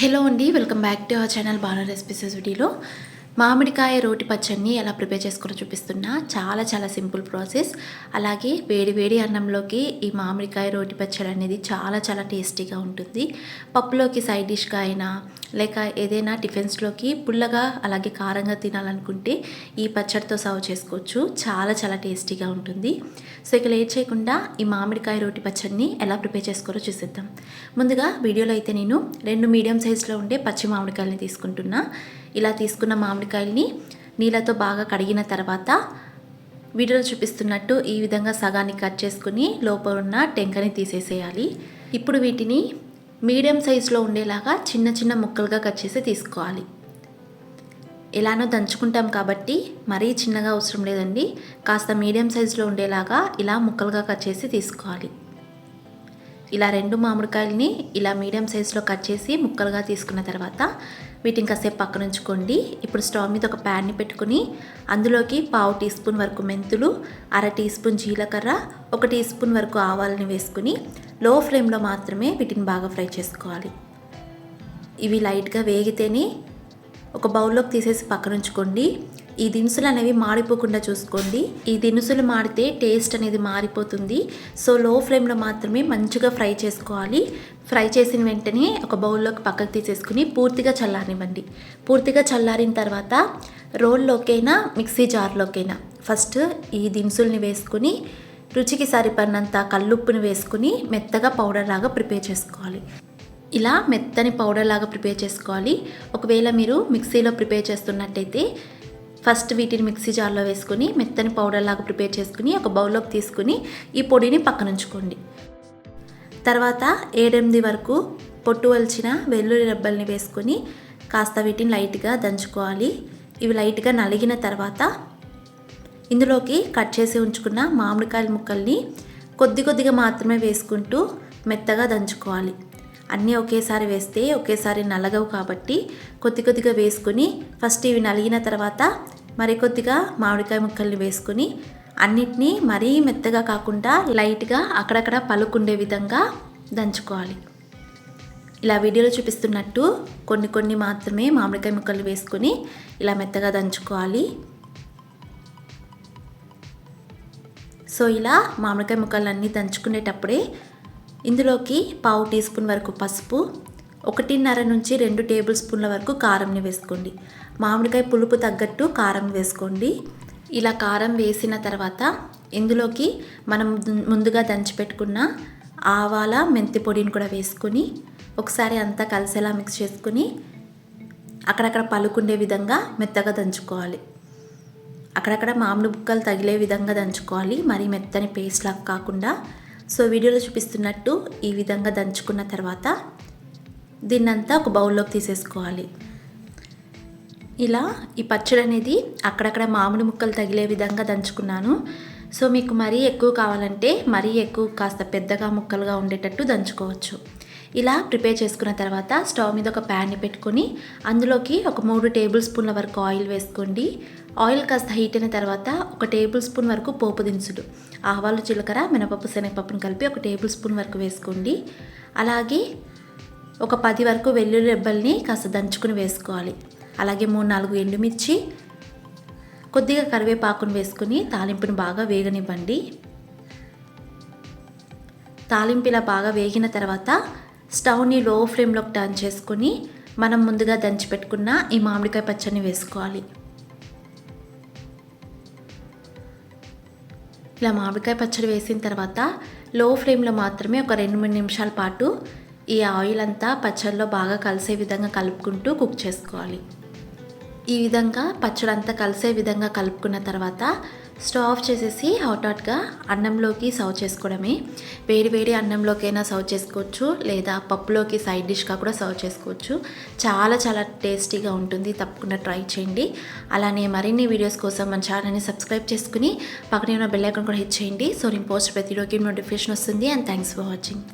Hello అండి welcome back to our channel Bala recipes వీడియోలో. మామిడికాయ రోటి పచ్చడిని ఎలా ప్రిపేర్ చేసుకుని చూపిస్తున్నా చాలా చాలా సింపుల్ ప్రాసెస్. అలాగే వేడి వేడి అన్నంలోకి ఈ మామిడికాయ రోటి పచ్చడి అనేది చాలా చాలా టేస్టీగా ఉంటుంది. పప్పులోకి సైడ్ డిష్గా అయినా లేక ఏదైనా టిఫిన్స్లోకి పుల్లగా అలాగే కారంగా తినాలనుకుంటే ఈ పచ్చడితో సర్వ్ చేసుకోవచ్చు. చాలా చాలా టేస్టీగా ఉంటుంది. సో ఇక లేట్ చేయకుండా ఈ మామిడికాయ రోటి పచ్చడిని ఎలా ప్రిపేర్ చేసుకోవాలో చూసేద్దాం. ముందుగా వీడియోలో అయితే నేను రెండు మీడియం సైజులో ఉండే పచ్చి మామిడికాయలని తీసుకుంటున్నా. ఇలా తీసుకున్న మామిడికాయల్ని నీళ్ళతో బాగా కడిగిన తర్వాత వీడియోలో చూపిస్తున్నట్టు ఈ విధంగా సగాన్ని కట్ చేసుకుని లోపల ఉన్న టెంకని తీసేసేయాలి. ఇప్పుడు వీటిని మీడియం సైజులో ఉండేలాగా చిన్న చిన్న ముక్కలుగా కట్ చేసి తీసుకోవాలి. ఎలానో దంచుకుంటాం కాబట్టి మరీ చిన్నగా అవసరం లేదండి. కాస్త మీడియం సైజులో ఉండేలాగా ఇలా ముక్కలుగా కట్ చేసి తీసుకోవాలి. ఇలా రెండు మామిడికాయలని ఇలా మీడియం సైజులో కట్ చేసి ముక్కలుగా తీసుకున్న తర్వాత వీటిని కాసేపు పక్కన ఉంచుకోండి. ఇప్పుడు స్టవ్ మీద ఒక ప్యాన్ని పెట్టుకుని అందులోకి పావు టీ స్పూన్ వరకు మెంతులు అర టీ స్పూన్ జీలకర్ర ఒక టీ స్పూన్ వరకు ఆవాలని వేసుకుని లో ఫ్లేమ్లో మాత్రమే వీటిని బాగా ఫ్రై చేసుకోవాలి. ఇవి లైట్గా వేగితేనే ఒక బౌల్లోకి తీసేసి పక్కన ఉంచుకోండి. ఈ దినుసులు అనేవి మాడిపోకుండా చూసుకోండి. ఈ దినుసులు మాడితే టేస్ట్ అనేది మారిపోతుంది. సో లో ఫ్లేమ్లో మాత్రమే మంచిగా ఫ్రై చేసుకోవాలి. ఫ్రై చేసిన వెంటనే ఒక బౌల్లోకి పక్కకు తీసేసుకుని పూర్తిగా చల్లారనివ్వండి. పూర్తిగా చల్లారిన తర్వాత రోల్లోకైనా మిక్సీ జార్లోకైనా ఫస్ట్ ఈ దినుసుల్ని వేసుకుని రుచికి సరిపడినంత కల్లుప్పుని వేసుకుని మెత్తగా పౌడర్ లాగా ప్రిపేర్ చేసుకోవాలి. ఇలా మెత్తని పౌడర్ లాగా ప్రిపేర్ చేసుకోవాలి. ఒకవేళ మీరు మిక్సీలో ప్రిపేర్ చేస్తున్నట్టయితే ఫస్ట్ వీటిని మిక్సీ జార్లో వేసుకుని మెత్తని పౌడర్ లాగా ప్రిపేర్ చేసుకుని ఒక బౌల్లోకి తీసుకుని ఈ పొడిని పక్కన ఉంచుకోండి. తర్వాత ఏడెనిమిది వరకు పొట్టు వలిచిన వెల్లుల్లి రెబ్బల్ని వేసుకొని కాస్త వీటిని లైట్గా దంచుకోవాలి. ఇవి లైట్గా నలిగిన తర్వాత ఇందులోకి కట్ చేసి ఉంచుకున్న మామిడికాయల ముక్కల్ని కొద్ది కొద్దిగా మాత్రమే వేసుకుంటూ మెత్తగా దంచుకోవాలి. అన్నీ ఒకేసారి వేస్తే ఒకేసారి నలగవు కాబట్టి కొద్ది కొద్దిగా వేసుకుని ఫస్ట్ ఇవి నలిగిన తర్వాత మరికొద్దిగా మామిడికాయ ముక్కల్ని వేసుకుని అన్నిటినీ మరీ మెత్తగా కాకుండా లైట్గా అక్కడక్కడ పలుకుండే విధంగా దంచుకోవాలి. ఇలా వీడియోలో చూపిస్తున్నట్టు కొన్ని కొన్ని మాత్రమే మామిడికాయ ముక్కలు వేసుకొని ఇలా మెత్తగా దంచుకోవాలి. సో ఇలా మామిడికాయ ముక్కలన్నీ దంచుకునేటప్పుడే ఇందులోకి పావు టీ స్పూన్ వరకు పసుపు ఒకటిన్నర నుంచి రెండు టేబుల్ స్పూన్ల వరకు కారంని వేసుకోండి. మామిడికాయ పులుపు తగ్గట్టు కారం వేసుకోండి. ఇలా కారం వేసిన తర్వాత ఇందులోకి మనం ముందుగా దంచిపెట్టుకున్న ఆవాల మెంతి పొడిని కూడా వేసుకొని ఒకసారి అంతా కలిసేలా మిక్స్ చేసుకుని అక్కడక్కడ పలుకుండే విధంగా మెత్తగా దంచుకోవాలి. అక్కడక్కడ మామిడి ముక్కలు తగిలే విధంగా దంచుకోవాలి. మరి మెత్తని పేస్ట్ లాగా కాకుండా. సో వీడియోలో చూపిస్తున్నట్టు ఈ విధంగా దంచుకున్న తర్వాత దీన్నంతా ఒక బౌల్లోకి తీసేసుకోవాలి. ఇలా ఈ పచ్చడి అనేది అక్కడక్కడ మామిడి ముక్కలు తగిలే విధంగా దంచుకున్నాను. సో మీకు మరీ ఎక్కువ కావాలంటే మరీ ఎక్కువ కాస్త పెద్దగా ముక్కలుగా ఉండేటట్టు దంచుకోవచ్చు. ఇలా ప్రిపేర్ చేసుకున్న తర్వాత స్టవ్ మీద ఒక ప్యాన్ని పెట్టుకొని అందులోకి ఒక మూడు టేబుల్ స్పూన్ల వరకు ఆయిల్ వేసుకోండి. ఆయిల్ కాస్త హీట్ అయిన తర్వాత ఒక టేబుల్ స్పూన్ వరకు పోపు దినుసులు ఆవాలు జీలకర్ర మినపప్పు శనగపప్పును కలిపి ఒక టేబుల్ స్పూన్ వరకు వేసుకోండి. అలాగే ఒక పది వరకు వెల్లుల్లి రెబ్బల్ని కాస్త దంచుకుని వేసుకోవాలి. అలాగే మూడు నాలుగు ఎండుమిర్చి కొద్దిగా కరివేపాకును వేసుకుని తాలింపును బాగా వేగనివ్వండి. తాలింపు ఇలా బాగా వేగిన తర్వాత స్టవ్ని లో ఫ్లేమ్లోకి టర్న్ చేసుకొని మనం ముందుగా దంచి పెట్టుకున్న ఈ మామిడికాయ పచ్చడిని వేసుకోవాలి. ఇలా మామిడికాయ పచ్చడి వేసిన తర్వాత లో ఫ్లేమ్లో మాత్రమే ఒక రెండు మూడు నిమిషాల పాటు ఈ ఆయిల్ అంతా పచ్చడిలో బాగా కలిసే విధంగా కలుపుకుంటూ కుక్ చేసుకోవాలి. ఈ విధంగా పచ్చడి అంతా కలిసే విధంగా కలుపుకున్న తర్వాత స్టవ్ ఆఫ్ చేసేసి హాట్ హాట్గా అన్నంలోకి సర్వ్ చేసుకోవడమే. వేడి వేడి అన్నంలోకైనా సర్వ్ చేసుకోవచ్చు లేదా పప్పులోకి సైడ్ డిష్గా కూడా సర్వ్ చేసుకోవచ్చు. చాలా చాలా టేస్టీగా ఉంటుంది. తప్పకుండా ట్రై చేయండి. అలానే మరిన్ని వీడియోస్ కోసం మన ఛానల్ని సబ్స్క్రైబ్ చేసుకుని పక్కనే ఉన్న బెల్ ఐకాన్ కూడా హిట్ చేయండి. సో నేను పోస్ట్ ప్రతిరోజు నోటిఫికేషన్ వస్తుంది. And thanks for watching